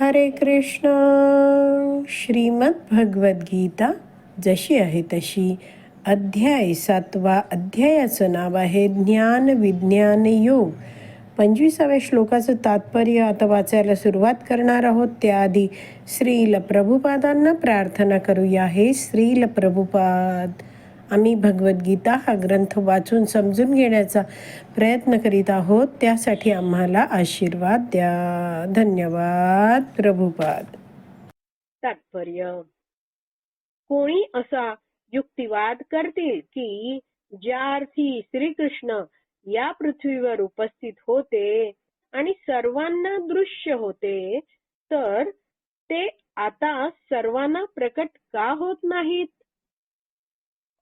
हरे कृष्ण। श्रीमद जशी आहे तशी. अध्याय सातवा अध्यायाचं नाव आहे ज्ञान विज्ञान योग. पंचवीसाव्या श्लोकाचं तात्पर्य आता वाचायला सुरुवात करणार आहोत. त्याआधी श्रील प्रभुपादांना प्रार्थना करूया. हे श्रील प्रभुपाद आम्ही भगवद्गीता हा ग्रंथ वाचून समजून घेण्याचा प्रयत्न करीत आहोत. त्यासाठी आम्हाला आशीर्वाद द्या. धन्यवाद. प्रभुपाद. तात्पर्य. कोणी असा युक्तिवाद करतील की ज्या अर्थी श्रीकृष्ण या पृथ्वीवर उपस्थित होते आणि सर्वांना दृश्य होते तर ते आता सर्वांना प्रकट का होत नाहीत?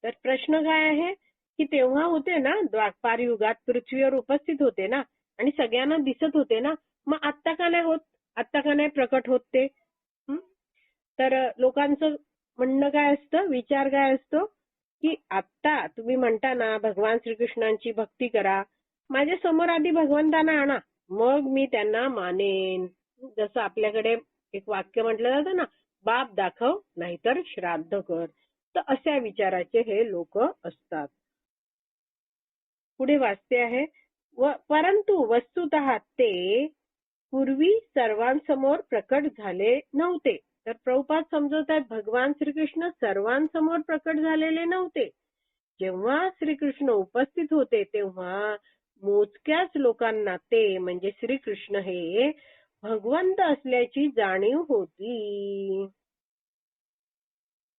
तर प्रश्न काय आहे? की तेव्हा होते ना द्वापार युगात पृथ्वीवर उपस्थित होते ना आणि सगळ्यांना दिसत होते ना मग आत्ता का नाही होत? आत्ता का नाही प्रकट होत ते? तर लोकांचं म्हणणं काय असतं? विचार काय असतो? की आत्ता तुम्ही म्हणता ना भगवान श्रीकृष्णांची भक्ती करा माझ्यासमोर आधी भगवंतांना आणा मग मी त्यांना मानेन. जसं आपल्याकडे एक वाक्य म्हटलं जातं ना बाप दाखव नाहीतर श्राद्ध कर. तर अशा विचाराचे हे लोक असतात. पुढे वाचते आहे व परंतु वस्तुत ते पूर्वी सर्वांसमोर प्रकट झाले नव्हते. तर प्रभुपाद आहेत भगवान श्रीकृष्ण सर्वांसमोर प्रकट झालेले नव्हते. जेव्हा श्रीकृष्ण उपस्थित होते तेव्हा मोजक्याच लोकांना ते म्हणजे श्रीकृष्ण हे भगवंत असल्याची जाणीव होती.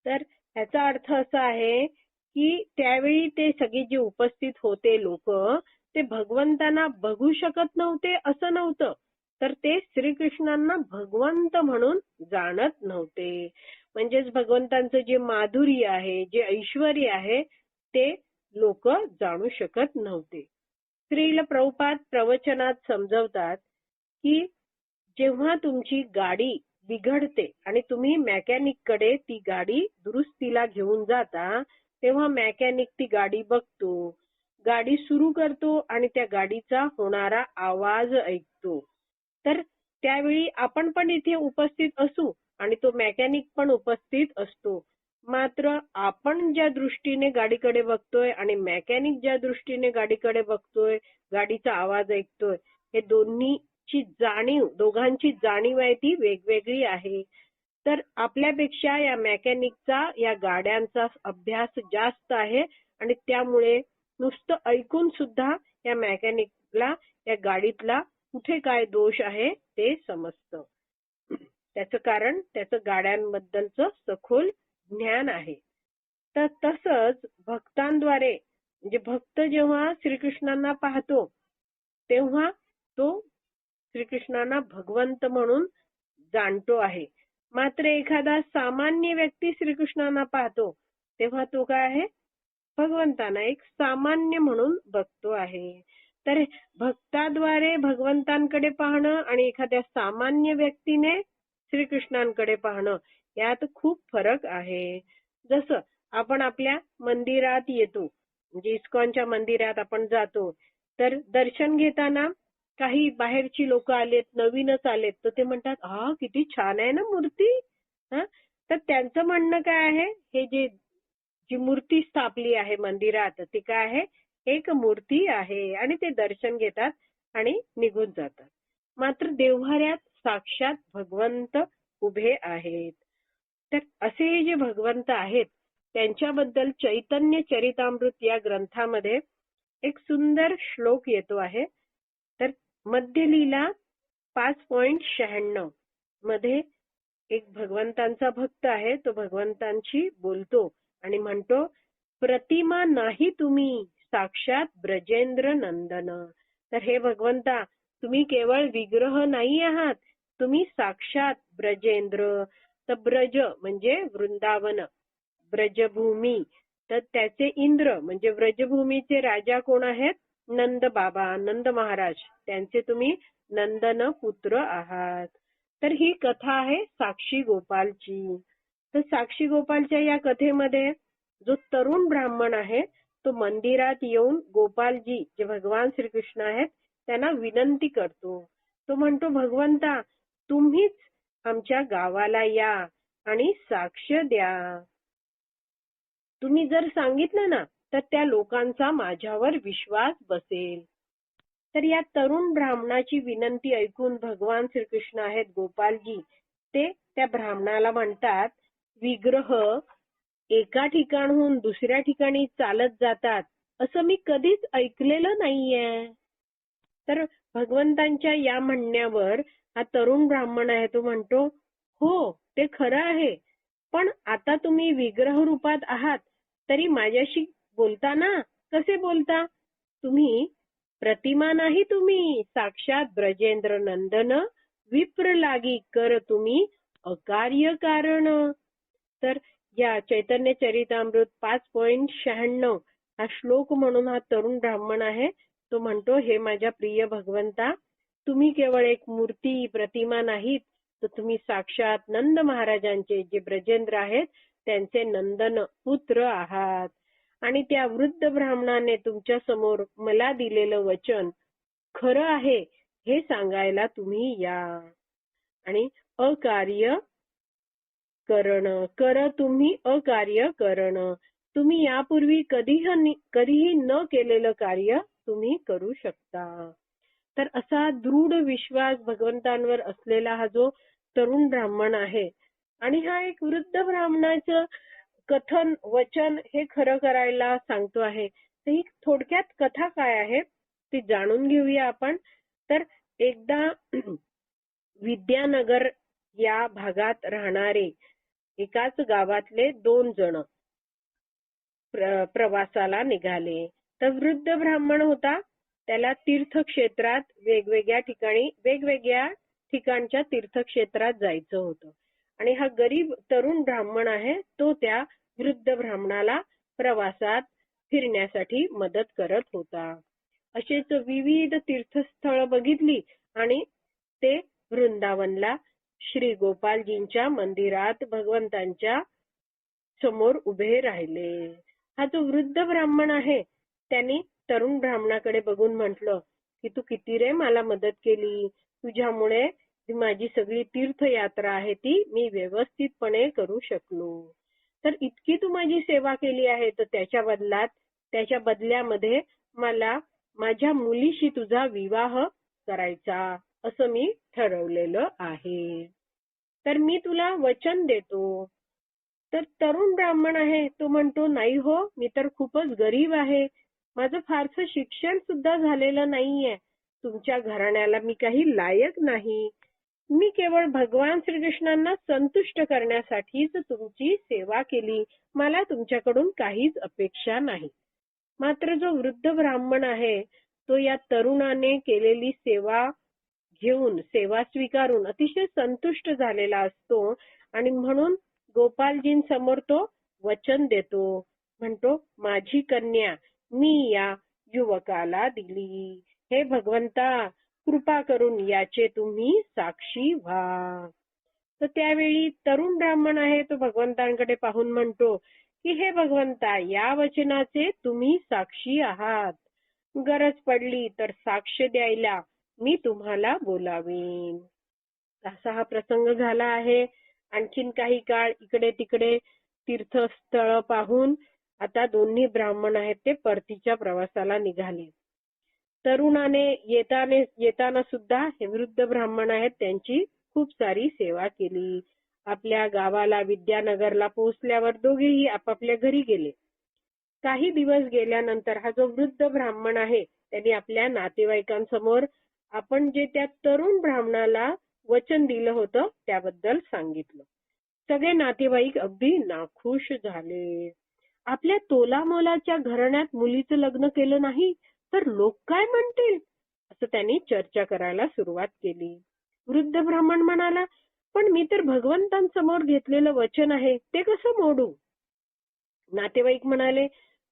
तर ह्याचा अर्थ असा आहे की त्यावेळी ते सगळे जे उपस्थित होते लोक ते भगवंतांना बघू शकत नव्हते असं नव्हतं. तर ते श्रीकृष्णांना भगवंत म्हणून जाणत नव्हते. म्हणजेच भगवंतांचं जे माधुर्य आहे जे ऐश्वर आहे ते लोक जाणू शकत नव्हते. स्त्रीला प्रभुपाद प्रवचनात समजवतात की जेव्हा तुमची गाडी बिघडते. आणि तुम्ही मेकॅनिककडे ती गाडी दुरुस्तीला घेऊन जाता तेव्हा मेकॅनिक ती गाडी बघतो. गाडी सुरू करतो आणि त्या गाडीचा होणारा आवाज ऐकतो. तर त्यावेळी आपण पण इथे उपस्थित असू आणि तो मेकॅनिक पण उपस्थित असतो. मात्र आपण ज्या दृष्टीने गाडीकडे बघतोय आणि मेकॅनिक ज्या दृष्टीने गाडीकडे बघतोय गाडीचा आवाज ऐकतोय हे दोन्ही ची जाणीव दोघांची जाणीव आहे ती वेगवेगळी आहे. तर आपल्यापेक्षा या मेकॅनिकचा या गाड्यांचा अभ्यास जास्त आहे आणि त्यामुळे नुसतं ऐकून सुद्धा या मेकॅनिकला या गाडीतला कुठे काय दोष आहे ते समजतं. त्याचं कारण त्याचं गाड्यांबद्दलचं सखोल ज्ञान आहे. तर तसंच भक्तांद्वारे म्हणजे भक्त जेव्हा श्रीकृष्णांना पाहतो तेव्हा तो श्रीकृष्णांना भगवंत म्हणून जाणतो आहे. मात्र एखादा सामान्य व्यक्ती श्रीकृष्णांना पाहतो तेव्हा तो काय आहे? भगवंतांना एक सामान्य म्हणून बघतो आहे. तर भक्ताद्वारे भगवंतांकडे पाहणं आणि एखाद्या सामान्य व्यक्तीने श्रीकृष्णांकडे पाहणं यात खूप फरक आहे. जसं आपण आपल्या मंदिरात येतो म्हणजे इस्कॉनच्या मंदिरात आपण जातो तर दर्शन घेताना काही बाहेरची लोक आलेत नवीनच आलेत तर ते म्हणतात हा किती छान आहे ना मूर्ती. हा? तर त्यांचं म्हणणं काय आहे? हे जे जी मूर्ती स्थापली आहे मंदिरात ती काय आहे? एक मूर्ती आहे आणि ते दर्शन घेतात आणि निघून जातात. मात्र देव्हाऱ्यात साक्षात भगवंत उभे आहेत. तर असे जे भगवंत आहेत त्यांच्याबद्दल चैतन्य चरितामृत या ग्रंथामध्ये एक सुंदर श्लोक येतो आहे. तर मध्यलीला पाच पॉइंट शहाण्णवमध्ये एक भगवंतांचा भक्त आहे तो भगवंतांशी बोलतो आणि म्हणतो प्रतिमा नाही तुम्ही साक्षात ब्रजेंद्र नंदन. तर हे भगवंता तुम्ही केवळ विग्रह नाही आहात तुम्ही साक्षात ब्रजेंद्र. तर ब्रज म्हणजे वृंदावन ब्रजभूमी. तर त्याचे इंद्र म्हणजे ब्रजभूमीचे राजा कोण आहेत? नंद बाबा नंद महाराज त्यांचे तुम्ही नंदन पुत्र आहात. तर ही कथा आहे साक्षी गोपालची. तर साक्षी गोपालच्या या कथेमध्ये जो तरुण ब्राह्मण आहे तो मंदिरात येऊन गोपालजी जे भगवान श्रीकृष्ण आहेत त्यांना विनंती करतो. तो म्हणतो भगवंता तुम्हीच आमच्या गावाला या आणि साक्ष द्या. तुम्ही जर सांगितलं ना तर त्या लोकांचा माझ्यावर विश्वास बसेल. तर या तरुण ब्राह्मणाची विनंती ऐकून भगवान श्रीकृष्ण आहेत गोपालजी. ते त्या ब्राह्मणाला म्हणतात विग्रह एका ठिकाणहून दुसऱ्या ठिकाणी चालत जातात. असं मी कधीच ऐकलेलं नाहीये. तर भगवंतांच्या या म्हणण्यावर हा तरुण ब्राह्मण आहे तो म्हणतो हो ते खरं आहे. पण आता तुम्ही विग्रह रूपात आहात तरी माझ्याशी बोलता ना कसे बोलता? तुम्ही प्रतिमा नाही तुम्ही. साक्षात ब्रजेंद्र नंदन विप्र लागी कर तुम्ही अकार्य कारण. तर या चैतन्य चरितामृत पाच पॉइंट शहाण्णव हा श्लोक म्हणून हा तरुण ब्राह्मण आहे. तो म्हणतो हे माझ्या प्रिय भगवंता तुम्ही केवळ एक मूर्ती प्रतिमा नाहीत. तर तुम्ही साक्षात नंद महाराजांचे जे ब्रजेंद्र आहेत त्यांचे नंदन पुत्र आहात. आणि त्या वृद्ध ब्राह्मणाने तुमच्यासमोर मला दिलेलं वचन खरं आहे हे सांगायला तुम्ही या. आणि अकार्य करण कर तुम्ही अकार्य करण. तुम्ही यापूर्वी कधीही कधीही न केलेलं कार्य तुम्ही करू शकता. तर असा दृढ विश्वास भगवंतांवर असलेला हा जो तरुण ब्राह्मण आहे आणि हा एक वृद्ध ब्राह्मणाचं कथन वचन हे खरं करायला सांगतो आहे. तर ही थोडक्यात कथा काय आहे ती जाणून घेऊया आपण. तर एकदा विद्यानगर या भागात राहणारे एकाच गावातले दोन जण प्र- प्रवासाला निघाले. तर वृद्ध ब्राह्मण होता. त्याला तीर्थक्षेत्रात वेगवेगळ्या ठिकाणी वेगवेगळ्या ठिकाणच्या तीर्थक्षेत्रात जायचं होतं. आणि हा गरीब तरुण ब्राह्मण आहे तो त्या वृद्ध ब्राह्मणाला प्रवासात फिरण्यासाठी मदत करत होता. असेच विविध तीर्थस्थळ बघितली आणि ते वृंदावनला श्री गोपालजींच्या मंदिरात भगवंतांच्या समोर उभे राहिले. हा जो वृद्ध ब्राह्मण आहे त्यांनी तरुण ब्राह्मणाकडे बघून म्हटलं की तू किती रे मला मदत केली? तुझ्यामुळे माझी सगळी तीर्थयात्रा आहे ती मी व्यवस्थितपणे करू शकलो. तर इतकी तू माझी सेवा केली आहे तर त्याच्या बदलात त्याच्या बदल्यामध्ये मला माझ्या मुलीशी तुझा विवाह करायचा असं मी ठरवलेलं आहे. तर मी तुला वचन देतो. तर तरुण ब्राह्मण आहे तो म्हणतो नाही हो मी तर खूपच गरीब आहे. माझं फारसं शिक्षण सुद्धा झालेलं नाहीये. तुमच्या घराण्याला मी काही लायक नाही. मी केवळ भगवान श्रीकृष्णांना संतुष्ट करण्यासाठीच तुमची सेवा केली. मला तुमच्याकडून काहीच अपेक्षा नाही. मात्र जो वृद्ध ब्राह्मण आहे तो या तरुणाने केलेली सेवा घेऊन सेवा स्वीकारून अतिशय संतुष्ट झालेला असतो आणि म्हणून गोपालजींसमोर तो वचन देतो. म्हणतो माझी कन्या मी या युवकाला दिली. हे भगवंता कृपा करून याचे तुम्ही साक्षी व्हा. तर त्यावेळी तरुण ब्राह्मण आहे तो भगवंतांकडे पाहून म्हणतो की हे भगवंता या वचनाचे तुम्ही साक्षी आहात. गरज पडली तर साक्ष द्यायला मी तुम्हाला बोलावीन. असा हा प्रसंग झाला आहे. आणखीन काही काळ इकडे तिकडे तीर्थस्थळ पाहून आता दोन्ही ब्राह्मण आहेत ते परतीच्या प्रवासाला निघाले. तरुणाने येताने येताना सुद्धा हे वृद्ध ब्राह्मण आहेत त्यांची खूप सारी सेवा केली. आपल्या गावाला विद्यानगरला पोहोचल्यावर दोघेही आपापल्या घरी गेले. काही दिवस गेल्यानंतर हा जो वृद्ध ब्राह्मण आहे त्यांनी आपल्या नातेवाईकांसमोर आपण जे त्या तरुण ब्राह्मणाला वचन दिलं होतं त्याबद्दल सांगितलं. सगळे नातेवाईक अगदी नाखुश झाले. आपल्या तोलामोलाच्या घराण्यात मुलीचं लग्न केलं नाही तर लोक काय म्हणतील? असं त्यांनी चर्चा करायला सुरुवात केली. वृद्ध ब्राह्मण म्हणाला पण मी तर भगवंतांसमोर घेतलेलं वचन आहे ते कसं मोडू? नातेवाईक म्हणाले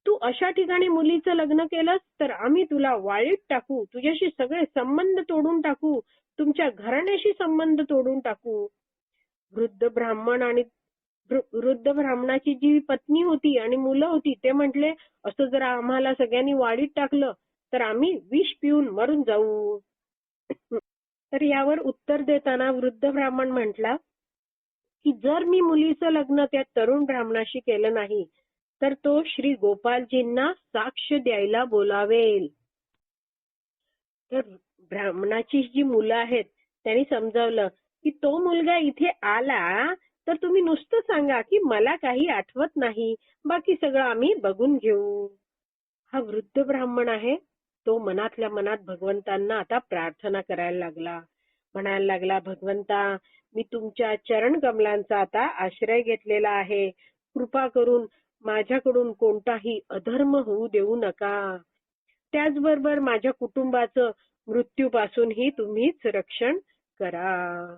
तू अशा ठिकाणी मुलीचं लग्न केलंस तर आम्ही तुला वाळीत टाकू तुझ्याशी सगळे संबंध तोडून टाकू तुमच्या घराण्याशी संबंध तोडून टाकू. वृद्ध ब्राह्मण आणि वृद्ध ब्राह्मणाची जी पत्नी होती आणि मुलं होती ते म्हटले असं जर आम्हाला सगळ्यांनी वाढीत टाकलं तर आम्ही विष पिऊन मरून जाऊ. तर यावर उत्तर देताना वृद्ध ब्राह्मण म्हटला की जर मी मुलीचं लग्न त्या तरुण ब्राह्मणाशी केलं नाही तर तो श्री गोपालजींना साक्ष द्यायला बोलावेल. तर ब्राह्मणाची जी मुलं आहेत त्यांनी समजावलं की तो मुलगा इथे आला तर तुम्ही नुसतं सांगा की मला काही आठवत नाही बाकी सगळं आम्ही बघून घेऊ. हा वृद्ध ब्राह्मण आहे. तो मनातल्या मनात भगवंतांना आता प्रार्थना करायला लागला. म्हणायला लागला भगवंता मी तुमच्या चरण कमलांचा आता आश्रय घेतलेला आहे. कृपा करून माझ्याकडून कोणताही अधर्म होऊ देऊ नका. त्याचबरोबर माझ्या कुटुंबाचं मृत्यूपासूनही तुम्हीच रक्षण करा.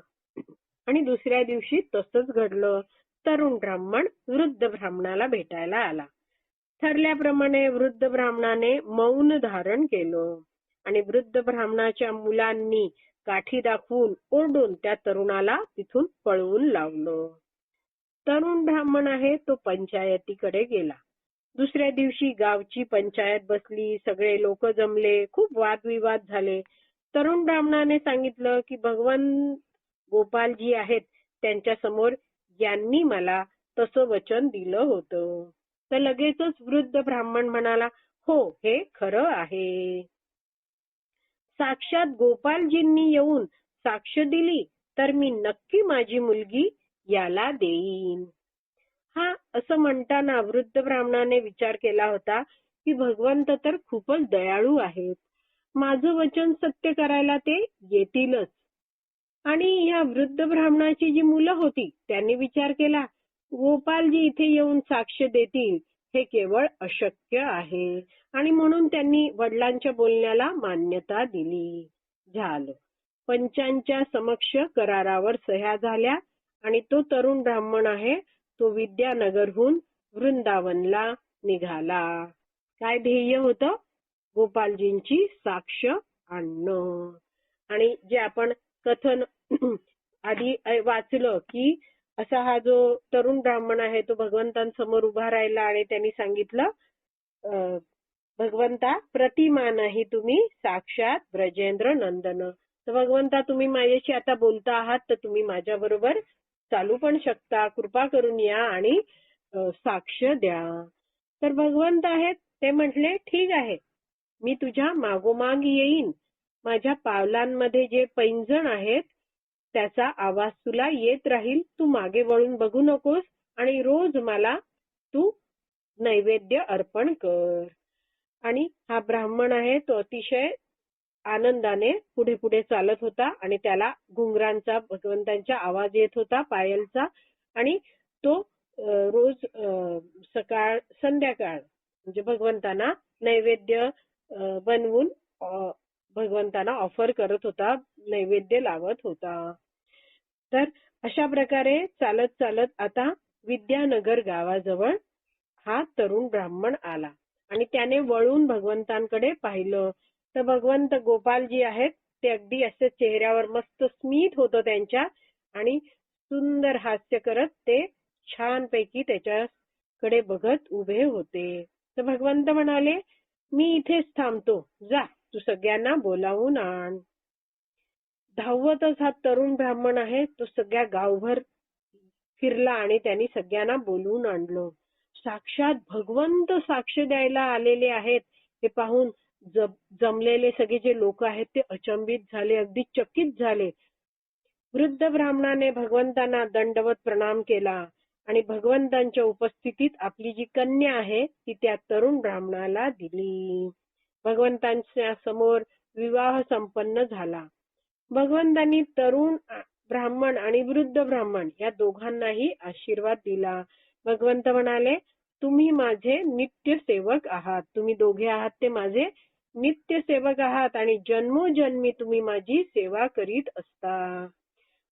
आणि दुसऱ्या दिवशी तसंच घडलं. तरुण ब्राह्मण वृद्ध ब्राह्मणाला भेटायला आला. ठरल्याप्रमाणे वृद्ध ब्राह्मणाने मौन धारण केलं. आणि वृद्ध ब्राह्मणाच्या मुलांनी काठी दाखवून ओरडून त्या तरुणाला तिथून पळवून लावलं. तरुण ब्राह्मण आहे तो पंचायतीकडे गेला. दुसऱ्या दिवशी गावची पंचायत बसली सगळे लोक जमले खूप वादविवाद झाले. तरुण ब्राह्मणाने सांगितलं की भगवान गोपालजी आहेत त्यांच्यासमोर यांनी मला तसं वचन दिलं होतं. तर लगेचच वृद्ध ब्राह्मण म्हणाला हो हे खरं आहे. साक्षात गोपालजींनी येऊन साक्ष दिली तर मी नक्की माझी मुलगी याला देईन. हा असं म्हणताना वृद्ध ब्राह्मणाने विचार केला होता की भगवंत तर खूपच दयाळू आहेत. माझं वचन सत्य करायला ते येतीलच. आणि या वृद्ध ब्राह्मणाची जी मुलं होती त्यांनी विचार केला गोपालजी इथे येऊन साक्ष देतील हे केवळ अशक्य आहे. आणि म्हणून त्यांनी वडिलांच्या बोलण्याला मान्यता दिली. झालं. पंचांच्या समक्ष करारावर सह्या झाल्या आणि तो तरुण ब्राह्मण आहे तो विद्यानगरहून वृंदावनला निघाला. काय ध्येय होतं? गोपालजींची साक्ष आणणं. आणि जे आपण कथन आधी वाचलं की असा हा जो तरुण ब्राह्मण आहे तो भगवंतांसमोर उभा राहिला आणि त्यांनी सांगितलं भगवंता प्रतिमा नाही तुम्ही साक्षात ब्रजेंद्र नंदन. तर भगवंता तुम्ही माझ्याशी आता बोलता आहात तर तुम्ही माझ्या बरोबर चालू पण शकता कृपा करून या आणि साक्ष द्या. तर भगवंत आहेत ते म्हटले ठीक आहे मी तुझ्या मागोमाग येईन. माझ्या पावलांमध्ये जे पैंजण आहेत त्याचा आवाज तुला येत राहील. तू मागे वळून बघू नकोस आणि रोज मला तू नैवेद्य अर्पण कर. आणि हा ब्राह्मण आहे तो अतिशय आनंदाने पुढे पुढे चालत होता आणि त्याला घुंगरांचा भगवंतांचा आवाज येत होता पायलचा. आणि तो रोज सकाळ संध्याकाळ म्हणजे भगवंतांना नैवेद्य बनवून भगवंतांना ऑफर करत होता नैवेद्य लावत होता. तर अशा प्रकारे चालत चालत आता विद्यानगर गावाजवळ हा तरुण ब्राह्मण आला. आणि त्याने वळून भगवंतांकडे पाहिलं. तर भगवंत गोपालजी आहेत ते अगदी असं चेहऱ्यावर मस्त स्मित होतं त्यांच्या आणि सुंदर हास्य करत ते छानपैकी त्याच्याकडे बघत उभे होते. तर भगवंत म्हणाले मी इथेच थांबतो. जा. तू सगळ्यांना बोलावून आण धावतच हा तरुण ब्राह्मण आहे तो सगळ्या गावभर फिरला आणि त्यांनी सगळ्यांना बोलवून आणलं. साक्षात भगवंत साक्ष द्यायला आलेले आहेत. हे पाहून जमलेले सगळे जे लोक आहेत ते अचंबित झाले अगदी चकित झाले. वृद्ध ब्राह्मणाने भगवंतांना दंडवत प्रणाम केला आणि भगवंतांच्या उपस्थितीत आपली जी कन्या आहे ती त्या तरुण ब्राह्मणाला दिली. भगवंतांच्या समोर विवाह संपन्न झाला. भगवंतांनी तरुण ब्राह्मण आणि वृद्ध ब्राह्मण या दोघांनाही आशीर्वाद दिला. भगवंत म्हणाले तुम्ही माझे नित्य सेवक आहात. तुम्ही दोघे आहात ते माझे नित्य सेवक आहात आणि जन्मोजन्मी तुम्ही माझी सेवा करीत असता.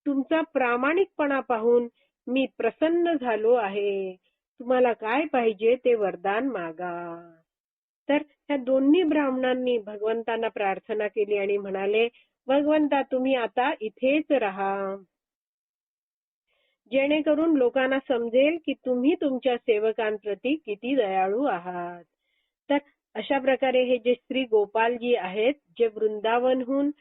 तुमचा प्रामाणिकपणा पाहून मी प्रसन्न झालो आहे. तुम्हाला काय पाहिजे ते वरदान मागा. तर ह्या दोन्ही ब्राह्मणांनी भगवंतांना प्रार्थना केली आणि म्हणाले भगवंता तुम्ही आता इथेच राहा. जेणेकरून लोकांना समजेल की तुम्ही तुमच्या सेवकांप्रती किती दयाळू आहात. तर अशा प्रकारे हे जे श्री गोपालजी आहेत जे वृंदावनहून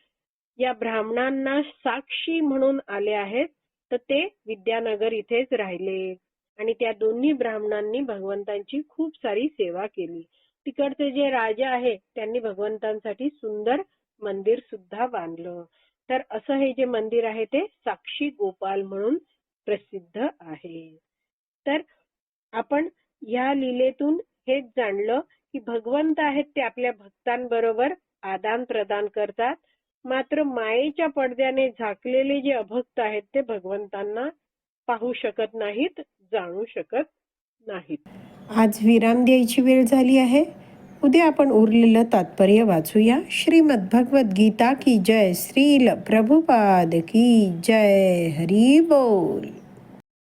या ब्राह्मणांना साक्षी म्हणून आले आहेत तर ते विद्यानगर इथेच राहिले. आणि त्या दोन्ही ब्राह्मणांनी भगवंतांची खूप सारी सेवा केली. तिकडचे जे राजा आहे त्यांनी भगवंतांसाठी सुंदर मंदिर सुद्धा बांधलं. तर असं हे जे मंदिर आहे ते साक्षी गोपाल म्हणून प्रसिद्ध आहे. तर आपण ह्या लीलेतून हेच जाणलं की भगवंत आहेत ते आपल्या भक्तांबरोबर आदान प्रदान करतात. मात्र मायेच्या पडद्याने झाकलेले जे अभक्त आहेत ते भगवंतांना पाहू शकत नाहीत जाणू शकत नाहीत. आज विराम द्यायची वेळ झाली आहे. उद्या आपण उरलेलं तात्पर्य वाचूया. श्रीमद गीता की जय श्रील प्रभुपाद की जय. हरी बोल.